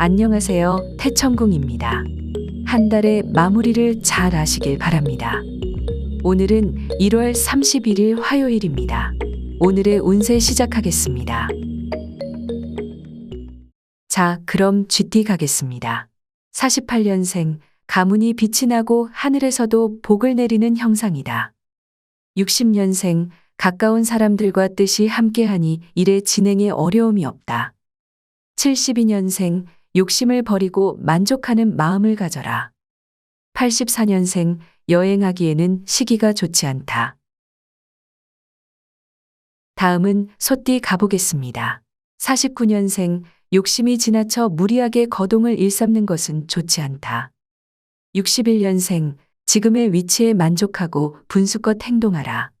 안녕하세요. 태천궁입니다. 한 달의 마무리를 잘 하시길 바랍니다. 오늘은 1월 31일 화요일입니다. 오늘의 운세 시작하겠습니다. 자, 그럼 GT 가겠습니다. 48년생, 가문이 빛이 나고 하늘에서도 복을 내리는 형상이다. 60년생, 가까운 사람들과 뜻이 함께하니 일의 진행에 어려움이 없다. 72년생, 욕심을 버리고 만족하는 마음을 가져라. 84년생, 여행하기에는 시기가 좋지 않다. 다음은 소띠 가보겠습니다. 49년생, 욕심이 지나쳐 무리하게 거동을 일삼는 것은 좋지 않다. 61년생, 지금의 위치에 만족하고 분수껏 행동하라.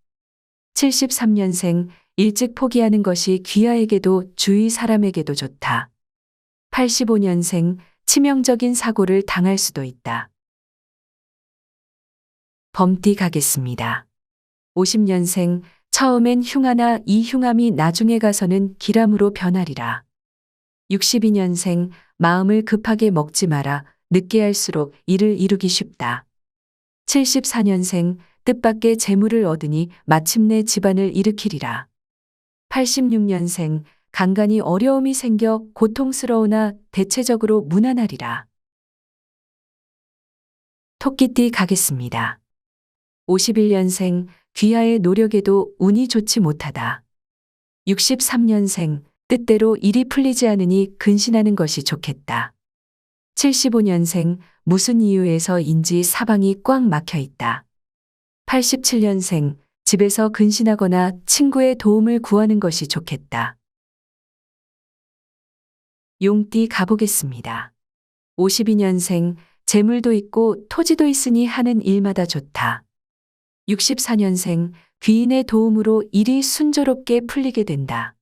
73년생, 일찍 포기하는 것이 귀하에게도 주위 사람에게도 좋다. 85년생, 치명적인 사고를 당할 수도 있다. 범띠 가겠습니다. 50년생, 처음엔 흉하나 이 흉함이 나중에 가서는 기람으로 변하리라. 62년생, 마음을 급하게 먹지 마라. 늦게 할수록 일을 이루기 쉽다. 74년생, 뜻밖의 재물을 얻으니 마침내 집안을 일으키리라. 86년생, 간간히 어려움이 생겨 고통스러우나 대체적으로 무난하리라. 토끼띠 가겠습니다. 51년생, 귀하의 노력에도 운이 좋지 못하다. 63년생, 뜻대로 일이 풀리지 않으니 근신하는 것이 좋겠다. 75년생, 무슨 이유에서인지 사방이 꽉 막혀 있다. 87년생, 집에서 근신하거나 친구의 도움을 구하는 것이 좋겠다. 용띠 가보겠습니다. 52년생, 재물도 있고 토지도 있으니 하는 일마다 좋다. 64년생, 귀인의 도움으로 일이 순조롭게 풀리게 된다.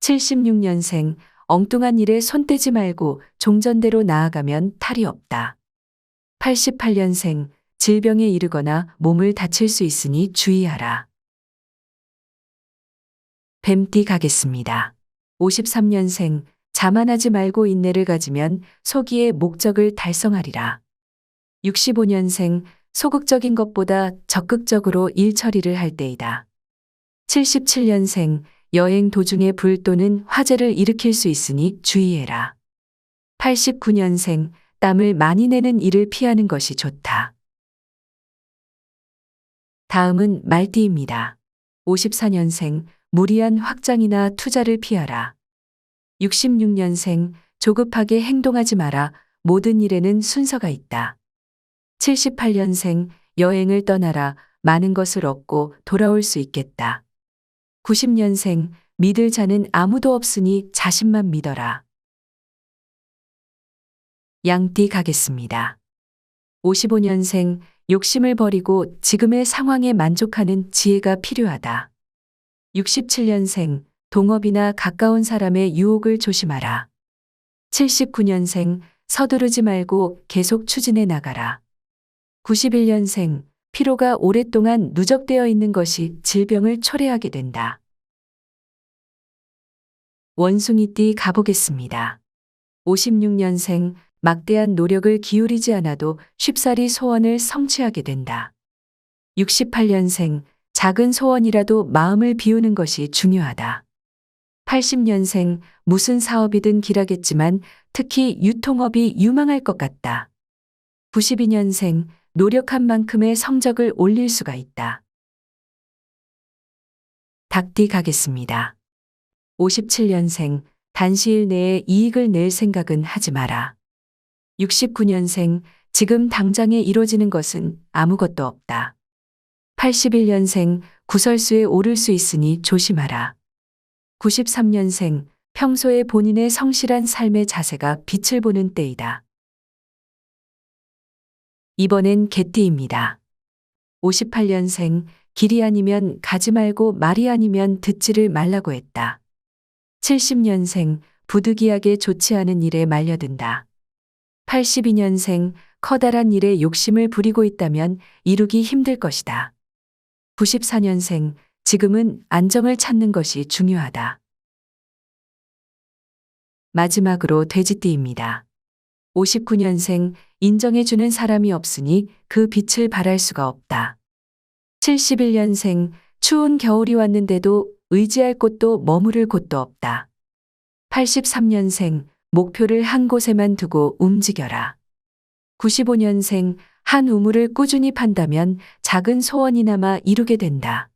76년생, 엉뚱한 일에 손 떼지 말고 종전대로 나아가면 탈이 없다. 88년생, 질병에 이르거나 몸을 다칠 수 있으니 주의하라. 뱀띠 가겠습니다. 53년생, 자만하지 말고 인내를 가지면 소기의 목적을 달성하리라. 65년생, 소극적인 것보다 적극적으로 일 처리를 할 때이다. 77년생, 여행 도중에 불 또는 화재를 일으킬 수 있으니 주의해라. 89년생, 땀을 많이 내는 일을 피하는 것이 좋다. 다음은 말띠입니다. 54년생, 무리한 확장이나 투자를 피하라. 66년생, 조급하게 행동하지 마라. 모든 일에는 순서가 있다. 78년생, 여행을 떠나라. 많은 것을 얻고 돌아올 수 있겠다. 90년생, 믿을 자는 아무도 없으니 자신만 믿어라. 양띠 가겠습니다. 55년생, 욕심을 버리고 지금의 상황에 만족하는 지혜가 필요하다. 67년생, 동업이나 가까운 사람의 유혹을 조심하라. 79년생, 서두르지 말고 계속 추진해 나가라. 91년생, 피로가 오랫동안 누적되어 있는 것이 질병을 초래하게 된다. 원숭이띠 가보겠습니다. 56년생, 막대한 노력을 기울이지 않아도 쉽사리 소원을 성취하게 된다. 68년생, 작은 소원이라도 마음을 비우는 것이 중요하다. 80년생, 무슨 사업이든 길하겠지만 특히 유통업이 유망할 것 같다. 92년생, 노력한 만큼의 성적을 올릴 수가 있다. 닭띠 가겠습니다. 57년생, 단시일 내에 이익을 낼 생각은 하지 마라. 69년생, 지금 당장에 이루어지는 것은 아무것도 없다. 81년생, 구설수에 오를 수 있으니 조심하라. 93년생, 평소에 본인의 성실한 삶의 자세가 빛을 보는 때이다. 이번엔 개띠입니다. 58년생, 길이 아니면 가지 말고 말이 아니면 듣지를 말라고 했다. 70년생, 부득이하게 좋지 않은 일에 말려든다. 82년생, 커다란 일에 욕심을 부리고 있다면 이루기 힘들 것이다. 94년생, 지금은 안정을 찾는 것이 중요하다. 마지막으로 돼지띠입니다. 59년생 인정해주는 사람이 없으니 그 빛을 발할 수가 없다. 71년생 추운 겨울이 왔는데도 의지할 곳도 머무를 곳도 없다. 83년생 목표를 한 곳에만 두고 움직여라. 95년생 한 우물을 꾸준히 판다면 작은 소원이나마 이루게 된다.